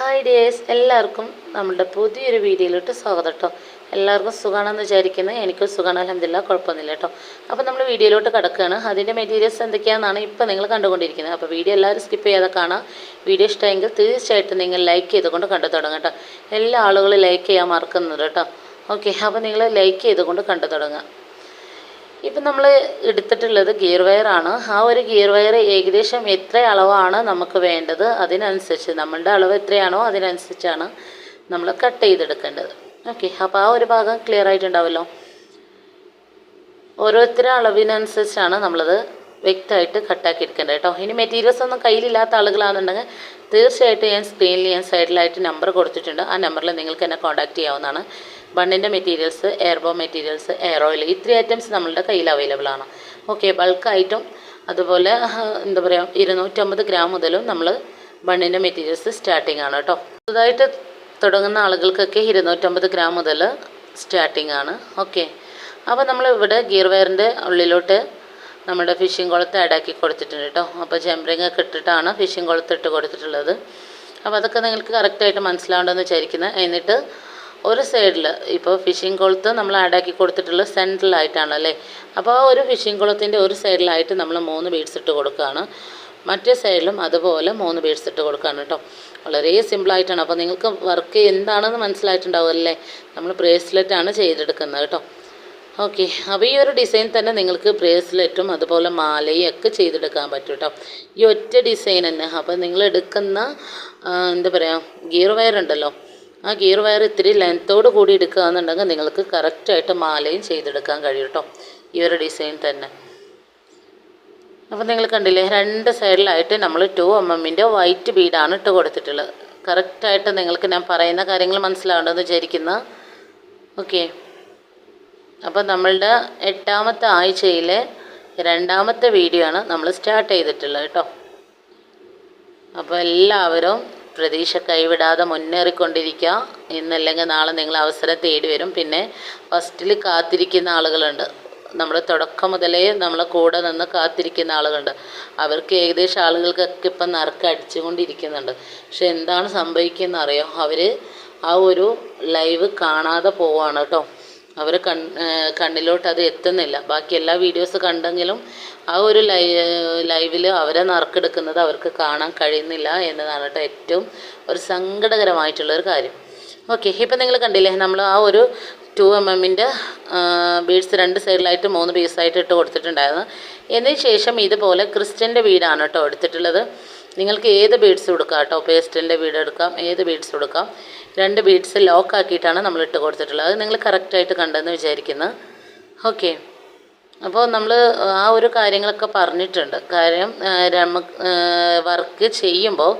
Hi dears എല്ലാവർക്കും നമ്മുടെ പുതിയൊരു വീഡിയോയിലോട്ട് സ്വാഗതം കേട്ടോ എല്ലാവർക്കും സുഖമാണെന്ന് വിചാരിക്കുന്നത് എനിക്കും സുഖമാണ് അലഹമില്ല കുഴപ്പമൊന്നുമില്ല കേട്ടോ അപ്പോൾ നമ്മൾ വീഡിയോയിലോട്ട് കിടക്കുകയാണ്. അതിന്റെ മെറ്റീരിയൽസ് എന്തൊക്കെയാണെന്നാണ് ഇപ്പോൾ നിങ്ങൾ കണ്ടുകൊണ്ടിരിക്കുന്നത്. അപ്പോൾ വീഡിയോ എല്ലാവരും സ്കിപ്പ് ചെയ്യാതെ കാണാം. വീഡിയോ ഇഷ്ടമെങ്കിൽ തീർച്ചയായിട്ടും നിങ്ങൾ ലൈക്ക് ചെയ്തുകൊണ്ട് കണ്ടു തുടങ്ങും കേട്ടോ എല്ലാ ആളുകളും ലൈക്ക് ചെയ്യാൻ മറക്കുന്നുണ്ട് കേട്ടോ ഓക്കെ അപ്പോൾ നിങ്ങൾ ലൈക്ക് ചെയ്തുകൊണ്ട് കണ്ടു തുടങ്ങുക. ഇപ്പം നമ്മൾ എടുത്തിട്ടുള്ളത് ഗിയർ വയറാണ് ആ ഒരു ഗിയർ വയർ ഏകദേശം എത്ര അളവാണ് നമുക്ക് വേണ്ടത്? അതിനനുസരിച്ച് നമ്മളുടെ അളവ് എത്രയാണോ അതിനനുസരിച്ചാണ് നമ്മൾ കട്ട് ചെയ്തെടുക്കേണ്ടത്. ഓക്കെ അപ്പോൾ ആ ഒരു ഭാഗം ക്ലിയർ ആയിട്ടുണ്ടാവുമല്ലോ ഓരോരുത്തരുടെ അളവിനനുസരിച്ചാണ് നമ്മളത് വ്യക്തമായിട്ട് കട്ടാക്കി എടുക്കേണ്ടത് കേട്ടോ. ഇനി മെറ്റീരിയൽസ് ഒന്നും കയ്യിലില്ലാത്ത ആളുകളാണെന്നുണ്ടെങ്കിൽ തീർച്ചയായിട്ടും ഞാൻ സ്ക്രീനിൽ ഞാൻ സൈഡിലായിട്ട് നമ്പർ കൊടുത്തിട്ടുണ്ട്. ആ നമ്പറിൽ നിങ്ങൾക്ക് എന്നെ കോൺടാക്റ്റ് ചെയ്യാവുന്നതാണ്. ബണ്ണിന്റെ മെറ്റീരിയൽസ് എയർബോ മെറ്റീരിയൽസ് എയർ ഓയിൽ ഇത്രയും ഐറ്റംസ് നമ്മളുടെ കയ്യിൽ അവൈലബിൾ ആണ്. ഓക്കെ ബൾക്കായിട്ടും അതുപോലെ എന്താ പറയുക ഇരുന്നൂറ്റമ്പത് ഗ്രാം മുതലും നമ്മൾ ബണ്ണിന്റെ മെറ്റീരിയൽസ് സ്റ്റാർട്ടിംഗ് ആണ് കേട്ടോ. പുതുതായിട്ട് തുടങ്ങുന്ന ആളുകൾക്കൊക്കെ ഇരുന്നൂറ്റമ്പത് ഗ്രാം മുതൽ സ്റ്റാർട്ടിംഗ് ആണ്. ഓക്കെ അപ്പോൾ നമ്മൾ ഇവിടെ ഗിയർ വയറിന്റെ ഉള്ളിലോട്ട് നമ്മുടെ ഫിഷിംഗ് കുളത്ത് ആഡാക്കി കൊടുത്തിട്ടുണ്ട് കേട്ടോ. അപ്പോൾ ജംറിങ് ഒക്കെ ഇട്ടിട്ടാണ് ഫിഷിംഗ് കുളത്ത് ഇട്ട് കൊടുത്തിട്ടുള്ളത്. അപ്പോൾ അതൊക്കെ നിങ്ങൾക്ക് കറക്റ്റായിട്ട് മനസ്സിലാവേണ്ടെന്ന് വിചാരിക്കുന്നത് എന്നിട്ട് ഒരു സൈഡിൽ ഇപ്പോൾ ഫിഷിംഗ് കുളത്ത് നമ്മൾ ആഡാക്കി കൊടുത്തിട്ടുള്ള സെൻട്രലായിട്ടാണ് അല്ലേ? അപ്പോൾ ആ ഒരു ഫിഷിംഗ് കുളത്തിന്റെ ഒരു സൈഡിലായിട്ട് നമ്മൾ മൂന്ന് ബീഡ്സ് ഇട്ട് കൊടുക്കുകയാണ് മറ്റേ സൈഡിലും അതുപോലെ മൂന്ന് ബീഡ്സ് ഇട്ട് കൊടുക്കുകയാണ് കേട്ടോ വളരെ സിമ്പിളായിട്ടാണ് അപ്പോൾ നിങ്ങൾക്ക് വർക്ക് എന്താണെന്ന് മനസ്സിലായിട്ടുണ്ടാവും അല്ലേ? നമ്മൾ ബ്രേസ്ലെറ്റ് ആണ് ചെയ്തെടുക്കുന്നത് കേട്ടോ ഓക്കെ അപ്പോൾ ഈ ഒരു ഡിസൈൻ തന്നെ നിങ്ങൾക്ക് ബ്രേസ്ലെറ്റും അതുപോലെ മാലയും ഒക്കെ ചെയ്തെടുക്കാൻ പറ്റും കേട്ടോ ഈ ഒറ്റ ഡിസൈൻ തന്നെ. അപ്പോൾ നിങ്ങൾ എടുക്കുന്ന എന്താ പറയുക ഗിയർ വയർ ഉണ്ടല്ലോ. ആ ഗിയർ വയർ ഇത്തിരി ലെങ്ത്തോട് കൂടി എടുക്കുകയെന്നുണ്ടെങ്കിൽ നിങ്ങൾക്ക് കറക്റ്റായിട്ട് മാലയും ചെയ്തെടുക്കാൻ കഴിയും കേട്ടോ. ഈ ഒരു ഡിസൈൻ തന്നെ. അപ്പോൾ നിങ്ങൾ കണ്ടില്ലേ രണ്ട് സൈഡിലായിട്ട് നമ്മൾ ടു എം എമ്മിന്റെ വൈറ്റ് ബീഡാണ് ഇട്ട് കൊടുത്തിട്ടുള്ളത്. കറക്റ്റായിട്ട് നിങ്ങൾക്ക് ഞാൻ പറയുന്ന കാര്യങ്ങൾ മനസ്സിലാവേണ്ടതെന്ന് വിചാരിക്കുന്ന. ഓക്കെ അപ്പോൾ നമ്മളുടെ എട്ടാമത്തെ ആഴ്ചയിലെ രണ്ടാമത്തെ വീഡിയോ ആണ് നമ്മൾ സ്റ്റാർട്ട് ചെയ്തിട്ടുള്ളത് കേട്ടോ. അപ്പോൾ എല്ലാവരും പ്രതീക്ഷ കൈവിടാതെ മുന്നേറിക്കൊണ്ടിരിക്കുക. ഇന്നല്ലെങ്കിൽ നാളെ നിങ്ങൾ അവസരം തേടി വരും. പിന്നെ ഫസ്റ്റിൽ കാത്തിരിക്കുന്ന ആളുകളുണ്ട്. നമ്മൾ തുടക്കം മുതലേ നമ്മളെ കൂടെ നിന്ന് കാത്തിരിക്കുന്ന ആളുകളുണ്ട്. അവർക്ക് ഏകദേശം ആളുകൾക്കൊക്കെ ഇപ്പം നറുക്ക് അടിച്ചുകൊണ്ടിരിക്കുന്നുണ്ട്. പക്ഷെ എന്താണ് സംഭവിക്കുന്നറിയോ? അവർ ആ ഒരു ലൈവ് കാണാതെ പോവാണ് കേട്ടോ. അവർ കൺ കണ്ണിലോട്ട് അത് എത്തുന്നില്ല. ബാക്കി എല്ലാ വീഡിയോസ് കണ്ടെങ്കിലും ആ ഒരു ലൈ ലൈവിൽ അവരെ നറുക്കെടുക്കുന്നത് അവർക്ക് കാണാൻ കഴിയുന്നില്ല എന്നതാണ് ഏറ്റവും ഒരു സങ്കടകരമായിട്ടുള്ളൊരു കാര്യം. ഓക്കെ ഇപ്പം നിങ്ങൾ കണ്ടില്ലേ നമ്മൾ ആ ഒരു ടു എം എമ്മിന്റെ ബീഡ്സ് രണ്ട് സൈഡിലായിട്ട് മൂന്ന് പീസായിട്ട് ഇട്ട് കൊടുത്തിട്ടുണ്ടായിരുന്നു. എന്നതിന് ശേഷം ഇതുപോലെ ക്രിസ്ത്യന്റെ വീടാണ് കേട്ടോ എടുത്തിട്ടുള്ളത്. നിങ്ങൾക്ക് ഏത് ബീഡ്സ് കൊടുക്കാം കേട്ടോ പേസ്റ്റലിന്റെ വീട് എടുക്കാം ഏത് ബീഡ്സ് എടുക്കാം. രണ്ട് ബീഡ്സ് ലോക്ക് ആക്കിയിട്ടാണ് നമ്മൾ ഇട്ട് കൊടുത്തിട്ടുള്ളത്. അത് നിങ്ങൾ കറക്റ്റായിട്ട് കണ്ടെന്ന് വിചാരിക്കുന്നു. ഓക്കെ അപ്പോൾ നമ്മൾ ആ ഒരു കാര്യങ്ങളൊക്കെ പറഞ്ഞിട്ടുണ്ട്. കാര്യം വർക്ക് ചെയ്യുമ്പോൾ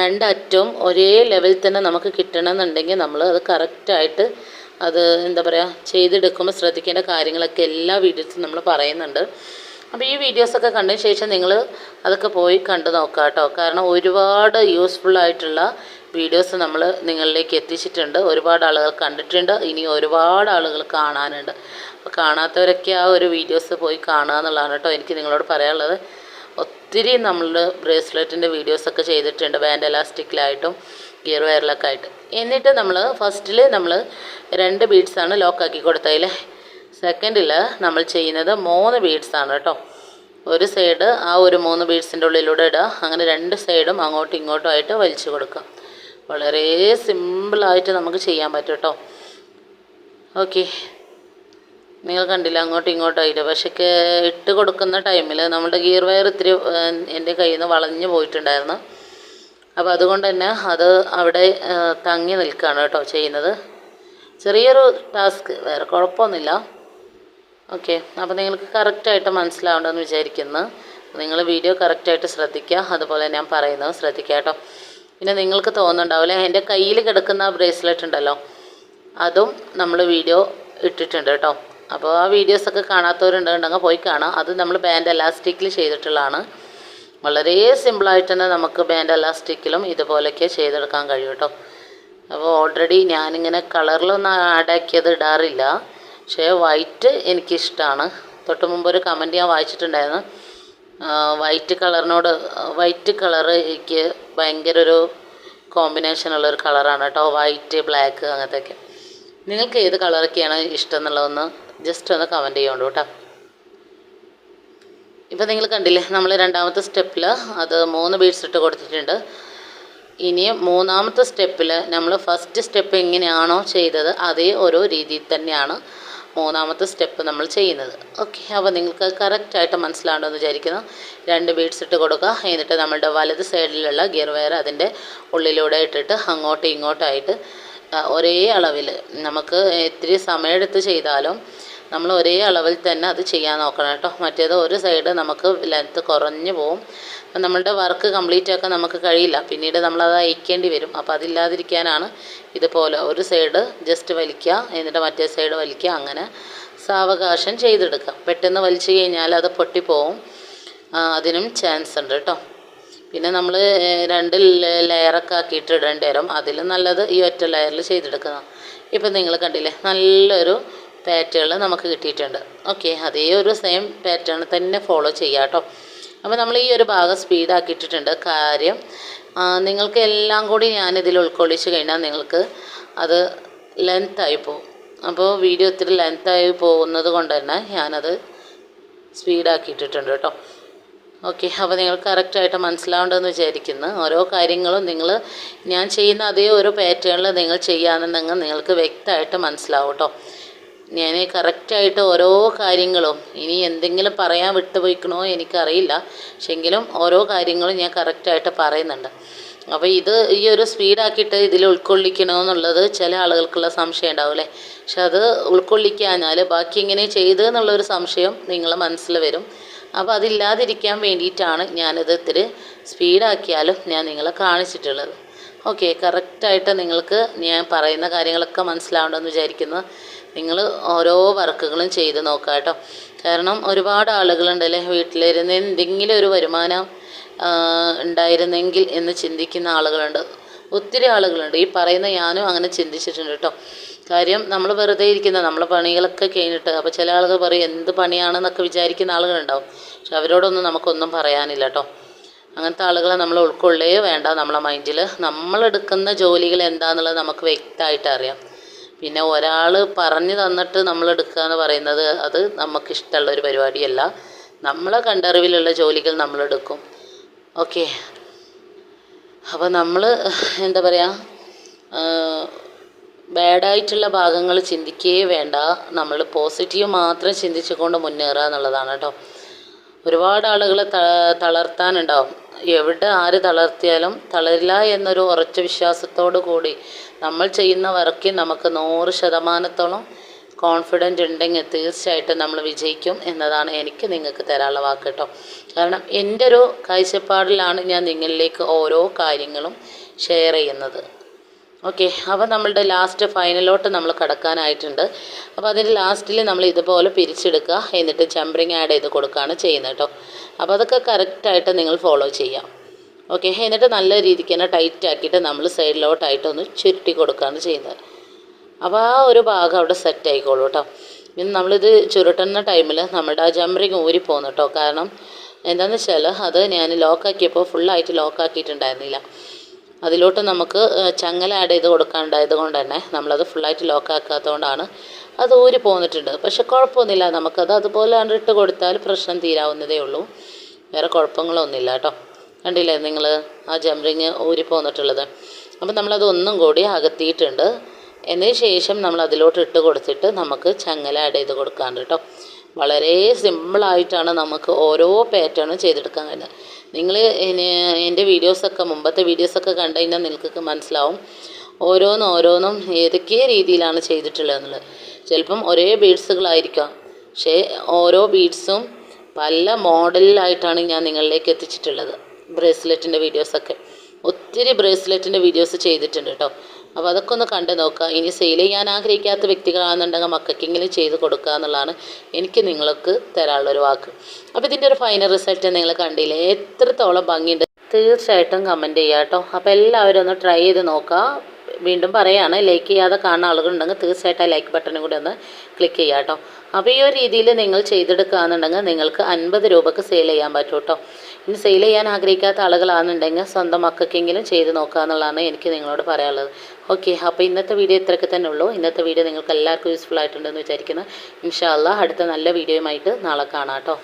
രണ്ടറ്റവും ഒരേ ലെവലിൽ തന്നെ നമുക്ക് കിട്ടണമെന്നുണ്ടെങ്കിൽ നമ്മൾ അത് കറക്റ്റായിട്ട് അത് എന്താ പറയുക ചെയ്തെടുക്കുമ്പോൾ ശ്രദ്ധിക്കേണ്ട കാര്യങ്ങളൊക്കെ എല്ലാ വീഡിയോസും നമ്മൾ പറയുന്നുണ്ട്. അപ്പോൾ ഈ വീഡിയോസൊക്കെ കണ്ടതിന് ശേഷം നിങ്ങൾ അതൊക്കെ പോയി കണ്ടു നോക്കാം കേട്ടോ കാരണം ഒരുപാട് യൂസ്ഫുള്ളായിട്ടുള്ള വീഡിയോസ് നമ്മൾ നിങ്ങളിലേക്ക് എത്തിച്ചിട്ടുണ്ട്. ഒരുപാട് ആളുകൾ കണ്ടിട്ടുണ്ട്. ഇനി ഒരുപാട് ആളുകൾ കാണാനുണ്ട്. അപ്പോൾ കാണാത്തവരൊക്കെ ആ ഒരു വീഡിയോസ് പോയി കാണുക എന്നുള്ളതാണ് കേട്ടോ എനിക്ക് നിങ്ങളോട് പറയാനുള്ളത്. ഒത്തിരി നമ്മൾ ബ്രേസ്ലെറ്റിന്റെ വീഡിയോസൊക്കെ ചെയ്തിട്ടുണ്ട്. ബാൻഡ് എലാസ്റ്റിക്കിലായിട്ടും ഗിയർ വയറിലൊക്കെ ആയിട്ട്. എന്നിട്ട് നമ്മൾ ഫസ്റ്റിൽ നമ്മൾ രണ്ട് ബീഡ്സാണ് ലോക്കാക്കി കൊടുത്തതിൽ സെക്കൻഡിൽ നമ്മൾ ചെയ്യുന്നത് മൂന്ന് ബീഡ്സാണ് കേട്ടോ. ഒരു സൈഡ് ആ ഒരു മൂന്ന് ബീഡ്സിന്റെ ഉള്ളിലൂടെ ഇടുക. അങ്ങനെ രണ്ട് സൈഡും അങ്ങോട്ടും ഇങ്ങോട്ടും ആയിട്ട് വലിച്ചു കൊടുക്കുക. വളരെ സിമ്പിളായിട്ട് നമുക്ക് ചെയ്യാൻ പറ്റും കേട്ടോ ഓക്കെ നിങ്ങൾ കണ്ടില്ല അങ്ങോട്ടും ഇങ്ങോട്ടും ആയില്ല? പക്ഷേ ഇട്ട് കൊടുക്കുന്ന ടൈമിൽ നമ്മുടെ ഗിയർ വയർ ഇത്തിരി എന്റെ കയ്യിൽ നിന്ന് വളഞ്ഞു പോയിട്ടുണ്ടായിരുന്നു. അപ്പോൾ അതുകൊണ്ട് തന്നെ അത് അവിടെ തങ്ങി നിൽക്കുകയാണ് കേട്ടോ ചെയ്യുന്നത്. ചെറിയൊരു ടാസ്ക് വേറെ കുഴപ്പമൊന്നുമില്ല. ഓക്കെ അപ്പോൾ നിങ്ങൾക്ക് കറക്റ്റായിട്ട് മനസ്സിലാവേണ്ടെന്ന് വിചാരിക്കുന്നു. നിങ്ങൾ വീഡിയോ കറക്റ്റായിട്ട് ശ്രദ്ധിക്കുക. അതുപോലെ ഞാൻ പറയുന്നത് ശ്രദ്ധിക്കുക കേട്ടോ. പിന്നെ നിങ്ങൾക്ക് തോന്നുന്നുണ്ടാവില്ലേ? എന്റെ കയ്യിൽ കിടക്കുന്ന ആ ബ്രേസ്ലെറ്റ് ഉണ്ടല്ലോ. അതും നമ്മൾ വീഡിയോ ഇട്ടിട്ടുണ്ട് കേട്ടോ. അപ്പോൾ ആ വീഡിയോസൊക്കെ കാണാത്തവരുണ്ടെങ്കിൽ പോയി കാണാം. അത് നമ്മൾ ബാൻഡ് എലാസ്റ്റിക്കിൽ ചെയ്തിട്ടുള്ളതാണ്. വളരെ സിമ്പിളായിട്ട് തന്നെ നമുക്ക് ബാൻഡ് എലാസ്റ്റിക്കിലും ഇതുപോലെയൊക്കെ ചെയ്തെടുക്കാൻ കഴിയും കേട്ടോ. അപ്പോൾ ഓൾറെഡി ഞാനിങ്ങനെ കളറിലൊന്നും ആഡാക്കിയത് ഇടാറില്ല. പക്ഷേ വൈറ്റ് എനിക്കിഷ്ടമാണ് തൊട്ട് മുമ്പ് ഒരു കമന്റ് ഞാൻ വായിച്ചിട്ടുണ്ടായിരുന്നു. വൈറ്റ് കളറിനോട് വൈറ്റ് കളറ് എനിക്ക് ഭയങ്കര ഒരു കോമ്പിനേഷനുള്ള ഒരു കളറാണ് കേട്ടോ. വൈറ്റ് ബ്ലാക്ക് അങ്ങനത്തെയൊക്കെ. നിങ്ങൾക്ക് ഏത് കളറൊക്കെയാണ് ഇഷ്ടം എന്നുള്ളതൊന്ന് ജസ്റ്റ് ഒന്ന് കമന്റ് ചെയ്യണ്ടു കേട്ടോ. ഇപ്പം നിങ്ങൾ കണ്ടില്ലേ നമ്മൾ രണ്ടാമത്തെ സ്റ്റെപ്പിൽ അത് മൂന്ന് ബീഡ്സ് ഇട്ട് കൊടുത്തിട്ടുണ്ട്. ഇനി മൂന്നാമത്തെ സ്റ്റെപ്പിൽ നമ്മൾ ഫസ്റ്റ് സ്റ്റെപ്പ് എങ്ങനെയാണോ ചെയ്തത് അതേ ഓരോ രീതിയിൽ തന്നെയാണ് മൂന്നാമത്തെ സ്റ്റെപ്പ് നമ്മൾ ചെയ്യുന്നത്. ഓക്കെ അപ്പോൾ നിങ്ങൾക്ക് കറക്റ്റായിട്ട് എന്ന് വിചാരിക്കുന്നു. രണ്ട് ബീഡ്സ് ഇട്ട് കൊടുക്കുക. എന്നിട്ട് നമ്മളുടെ വലത് സൈഡിലുള്ള ഗിയർ വയർ അതിന്റെ ഉള്ളിലൂടെ ഇട്ടിട്ട് അങ്ങോട്ടും ഇങ്ങോട്ടായിട്ട് ഒരേ അളവിൽ നമുക്ക് ഇത്തിരി സമയമെടുത്ത് ചെയ്താലും നമ്മൾ ഒരേ അളവിൽ തന്നെ അത് ചെയ്യാൻ നോക്കണം കേട്ടോ. മറ്റേത് ഒരു സൈഡ് നമുക്ക് ലെങ്ത്ത് കുറഞ്ഞു പോവും. നമ്മളുടെ വർക്ക് കംപ്ലീറ്റ് ആക്കാൻ നമുക്ക് കഴിയില്ല. പിന്നീട് നമ്മളത് അയക്കേണ്ടി വരും. അപ്പോൾ അതില്ലാതിരിക്കാനാണ് ഇതുപോലെ ഒരു സൈഡ് ജസ്റ്റ് വലിക്കുക എന്നിട്ട് മറ്റേ സൈഡ് വലിക്കുക അങ്ങനെ സാവകാശം ചെയ്തെടുക്കുക. പെട്ടെന്ന് വലിച്ചു കഴിഞ്ഞാൽ അത് പൊട്ടിപ്പോവും. അതിനും ചാൻസ് ഉണ്ട് കേട്ടോ. പിന്നെ നമ്മൾ രണ്ട് ലെയറൊക്കെ ആക്കിയിട്ട് ഇടേണ്ടി വരും. അതിലും നല്ലത് ഈ ഒറ്റ ലെയറിൽ ചെയ്തെടുക്കുന്ന ഇപ്പം നിങ്ങൾ കണ്ടില്ലേ? നല്ലൊരു പാറ്റേൺ നമുക്ക് കിട്ടിയിട്ടുണ്ട്. ഓക്കെ അതേ ഒരു സെയിം പാറ്റേൺ തന്നെ ഫോളോ ചെയ്യാം കേട്ടോ അപ്പോൾ നമ്മൾ ഈ ഒരു ഭാഗം സ്പീഡാക്കിയിട്ടിട്ടുണ്ട് കാര്യം നിങ്ങൾക്ക് എല്ലാം കൂടി ഞാനിതിൽ ഉൾക്കൊള്ളിച്ച് കഴിഞ്ഞാൽ നിങ്ങൾക്ക് അത് ലെങ്ത്തായി പോകും. അപ്പോൾ വീഡിയോ ഇത്തിരി ലെങ്ത്തായി പോകുന്നത് കൊണ്ട് തന്നെ ഞാനത് സ്പീഡാക്കിയിട്ടിട്ടുണ്ട് കേട്ടോ ഓക്കെ അപ്പോൾ നിങ്ങൾ കറക്റ്റായിട്ട് മനസ്സിലാവേണ്ടതെന്ന് വിചാരിക്കുന്നു. ഓരോ കാര്യങ്ങളും നിങ്ങൾ ഞാൻ ചെയ്യുന്ന അതേ ഒരു പാറ്റേണിൽ നിങ്ങൾ ചെയ്യാമെന്നുണ്ടെങ്കിൽ നിങ്ങൾക്ക് വ്യക്തമായിട്ട് മനസ്സിലാവും കേട്ടോ ഞാൻ കറക്റ്റായിട്ട് ഓരോ കാര്യങ്ങളും ഇനി എന്തെങ്കിലും പറയാൻ വിട്ടുപോയിക്കണോ എനിക്കറിയില്ല. പക്ഷെങ്കിലും ഓരോ കാര്യങ്ങളും ഞാൻ കറക്റ്റായിട്ട് പറയുന്നുണ്ട്. അപ്പോൾ ഇത് ഈ ഒരു സ്പീഡാക്കിയിട്ട് ഇതിൽ ഉൾക്കൊള്ളിക്കണമെന്നുള്ളത് ചില ആളുകൾക്കുള്ള സംശയം ഉണ്ടാവില്ലേ? പക്ഷെ അത് ഉൾക്കൊള്ളിക്കാഞ്ഞാൽ ബാക്കി ഇങ്ങനെ ചെയ്ത് എന്നുള്ളൊരു സംശയം നിങ്ങളെ മനസ്സിൽ വരും. അപ്പോൾ അതില്ലാതിരിക്കാൻ വേണ്ടിയിട്ടാണ് ഞാനിത് ഇത്തിരി സ്പീഡാക്കിയാലും ഞാൻ നിങ്ങളെ കാണിച്ചിട്ടുള്ളത്. ഓക്കെ കറക്റ്റായിട്ട് നിങ്ങൾക്ക് ഞാൻ പറയുന്ന കാര്യങ്ങളൊക്കെ മനസ്സിലാവുണ്ടെന്ന് വിചാരിക്കുന്നു. നിങ്ങൾ ഓരോ വർക്കുകളും ചെയ്ത് നോക്കുക കേട്ടോ. കാരണം ഒരുപാട് ആളുകളുണ്ടല്ലേ വീട്ടിലിരുന്ന് എന്തെങ്കിലും ഒരു വരുമാനം ഉണ്ടായിരുന്നെങ്കിൽ എന്ന് ചിന്തിക്കുന്ന ആളുകളുണ്ട്. ഒത്തിരി ആളുകളുണ്ട്. ഈ പറയുന്ന ഞാനും അങ്ങനെ ചിന്തിച്ചിട്ടുണ്ട് കേട്ടോ. കാര്യം നമ്മൾ വെറുതെ ഇരിക്കുന്ന നമ്മളെ പണികളൊക്കെ കഴിഞ്ഞിട്ട് അപ്പോൾ ചില ആളുകൾ പറയും എന്ത് പണിയാണെന്നൊക്കെ വിചാരിക്കുന്ന ആളുകളുണ്ടാവും. പക്ഷെ അവരോടൊന്നും നമുക്കൊന്നും പറയാനില്ല കേട്ടോ. അങ്ങനത്തെ ആളുകളെ നമ്മൾ ഉൾക്കൊള്ളേ വേണ്ട നമ്മളെ മൈൻഡിൽ നമ്മളെടുക്കുന്ന ജോലികൾ എന്താണെന്നുള്ളത് നമുക്ക് വ്യക്തമായിട്ട് അറിയാം. പിന്നെ ഒരാൾ പറഞ്ഞു തന്നിട്ട് നമ്മൾ എടുക്കുക എന്ന് പറയുന്നത് അത് നമുക്കിഷ്ടമുള്ള ഒരു പരിപാടിയല്ല. നമ്മളെ കണ്ടറിവിലുള്ള ജോലികൾ നമ്മളെടുക്കും ഓക്കെ അപ്പോൾ നമ്മൾ എന്താ പറയുക ബാഡായിട്ടുള്ള ഭാഗങ്ങൾ ചിന്തിക്കുകയേ വേണ്ട. നമ്മൾ പോസിറ്റീവ് മാത്രം ചിന്തിച്ചുകൊണ്ട് മുന്നേറുക എന്നുള്ളതാണ് കേട്ടോ. ഒരുപാട് ആളുകളെ തളർത്താനുണ്ടാവും. എവിടെ ആര് തളർത്തിയാലും തളരില്ല എന്നൊരു ഉറച്ച വിശ്വാസത്തോടു കൂടി നമ്മൾ ചെയ്യുന്ന വർക്കിൽ നമുക്ക് നൂറ് ശതമാനത്തോളം കോൺഫിഡന്റ് ഉണ്ടെങ്കിൽ തീർച്ചയായിട്ടും നമ്മൾ വിജയിക്കും എന്നതാണ് എനിക്ക് നിങ്ങൾക്ക് തരാനുള്ള വാക്ക് കേട്ടോ. കാരണം എന്റെ ഒരു കാഴ്ചപ്പാടിലാണ് ഞാൻ നിങ്ങളിലേക്ക് ഓരോ കാര്യങ്ങളും ഷെയർ ചെയ്യുന്നത്. ഓക്കെ അപ്പോൾ നമ്മളുടെ ലാസ്റ്റ് ഫൈനലോട്ട് നമ്മൾ കടക്കാനായിട്ടുണ്ട്. അപ്പോൾ അതിന്റെ ലാസ്റ്റിൽ നമ്മൾ ഇതുപോലെ പിരിച്ചെടുക്കുക എന്നിട്ട് ചമ്പറിങ് ആഡ് ചെയ്ത് കൊടുക്കുകയാണ് ചെയ്യുന്നത് കേട്ടോ അപ്പോൾ അതൊക്കെ കറക്റ്റായിട്ട് നിങ്ങൾ ഫോളോ ചെയ്യാം. ഓക്കെ എന്നിട്ട് നല്ല രീതിക്ക് തന്നെ ടൈറ്റ് ആക്കിയിട്ട് നമ്മൾ സൈഡിലോട്ടായിട്ടൊന്ന് ചുരുട്ടി കൊടുക്കുകയാണ് ചെയ്യുന്നത്. അപ്പോൾ ആ ഒരു ഭാഗം അവിടെ സെറ്റ് ആയിക്കോളൂ കേട്ടോ പിന്നെ നമ്മളിത് ചുരുട്ടുന്ന ടൈമിൽ നമ്മുടെ ആ ജമ്പറിങ് ഊരി പോകുന്നു കേട്ടോ കാരണം എന്താണെന്ന് വെച്ചാൽ അത് ഞാൻ ലോക്കാക്കിയപ്പോൾ ഫുള്ളായിട്ട് ലോക്കാക്കിയിട്ടുണ്ടായിരുന്നില്ല അതിലോട്ട് നമുക്ക് ചങ്ങല ആഡ് ചെയ്ത് കൊടുക്കാണ്ടായത് കൊണ്ട് തന്നെ നമ്മളത് ഫുള്ളായിട്ട് ലോക്കാക്കാത്തതുകൊണ്ടാണ് അത് ഊരി പോന്നിട്ടുണ്ട്. പക്ഷെ കുഴപ്പമൊന്നുമില്ല. നമുക്കത് അതുപോലെ ഇട്ട് കൊടുത്താൽ പ്രശ്നം തീരാവുന്നതേ ഉള്ളൂ. വേറെ കുഴപ്പങ്ങളൊന്നുമില്ല കേട്ടോ. കണ്ടില്ലേ നിങ്ങൾ ആ ജംറിങ് ഊരി പോന്നിട്ടുള്ളത്? അപ്പം നമ്മളത് ഒന്നും കൂടി അകത്തിയിട്ടുണ്ട്. എന്നതിന് ശേഷം നമ്മൾ അതിലോട്ട് ഇട്ട് കൊടുത്തിട്ട് നമുക്ക് ചങ്ങല ആഡ് ചെയ്ത് കൊടുക്കാണ്ട് കേട്ടോ. വളരെ സിമ്പിളായിട്ടാണ് നമുക്ക് ഓരോ പാറ്റേണും ചെയ്തെടുക്കാൻ കഴിയുന്നത്. നിങ്ങൾ എന്റെ വീഡിയോസൊക്കെ മുമ്പത്തെ വീഡിയോസൊക്കെ കണ്ടു കഴിഞ്ഞാൽ നിങ്ങൾക്ക് മനസ്സിലാവും ഓരോന്നും ഓരോന്നും ഏതൊക്കെ രീതിയിലാണ് ചെയ്തിട്ടുള്ളതെന്നുള്ളത്. ചിലപ്പം ഒരേ ബീഡ്സുകളായിരിക്കാം. പക്ഷേ ഓരോ ബീഡ്സും പല മോഡലിലായിട്ടാണ് ഞാൻ നിങ്ങളിലേക്ക് എത്തിച്ചിട്ടുള്ളത്. ബ്രേസ്ലെറ്റിന്റെ വീഡിയോസൊക്കെ. ഒത്തിരി ബ്രേസ്ലെറ്റിന്റെ വീഡിയോസ് ചെയ്തിട്ടുണ്ട് കേട്ടോ. അപ്പോൾ അതൊക്കെ ഒന്ന് കണ്ടു നോക്കുക. ഇനി സെയിൽ ചെയ്യാൻ ആഗ്രഹിക്കാത്ത വ്യക്തികളാണെന്നുണ്ടെങ്കിൽ മക്കൾക്കെങ്കിലും ചെയ്ത് കൊടുക്കുക എന്നുള്ളതാണ് എനിക്ക് നിങ്ങൾക്ക് തരാനുള്ളൊരു വാക്ക്. അപ്പോൾ ഇതിന്റെ ഒരു ഫൈനൽ റിസൾട്ട് നിങ്ങൾ കണ്ടില്ലേ? എത്രത്തോളം ഭംഗിയുണ്ട്. തീർച്ചയായിട്ടും കമന്റ് ചെയ്യാം കേട്ടോ. അപ്പോൾ എല്ലാവരും ഒന്ന് ട്രൈ ചെയ്ത് നോക്കുക. വീണ്ടും പറയുകയാണ് ലൈക്ക് ചെയ്യാതെ കാണുന്ന ആളുകളുണ്ടെങ്കിൽ തീർച്ചയായിട്ടും ലൈക്ക് ബട്ടണും കൂടി ഒന്ന് ക്ലിക്ക് ചെയ്യുക കേട്ടോ അപ്പോൾ ഈ ഒരു രീതിയിൽ നിങ്ങൾ ചെയ്തെടുക്കുകയാണെന്നുണ്ടെങ്കിൽ നിങ്ങൾക്ക് അൻപത് രൂപക്ക് സെയിൽ ചെയ്യാൻ പറ്റും കേട്ടോ ഇനി സെയിൽ ചെയ്യാൻ ആഗ്രഹിക്കാത്ത ആളുകളാണെന്നുണ്ടെങ്കിൽ സ്വന്തം മക്കൾക്കെങ്കിലും ചെയ്ത് നോക്കുക എന്നുള്ളതാണ് എനിക്ക് നിങ്ങളോട് പറയാനുള്ളത്. ഓക്കെ അപ്പോൾ ഇന്നത്തെ വീഡിയോ ഇത്രയൊക്കെ തന്നെ ഉള്ളൂ. ഇന്നത്തെ വീഡിയോ നിങ്ങൾക്ക് എല്ലാവർക്കും യൂസ്ഫുൾ ആയിട്ടുണ്ടെന്ന് വിചാരിക്കുന്നു. ഇൻഷാ അല്ലാ അടുത്ത നല്ല വീഡിയോയുമായിട്ട് നാളെ കാണാം കേട്ടോ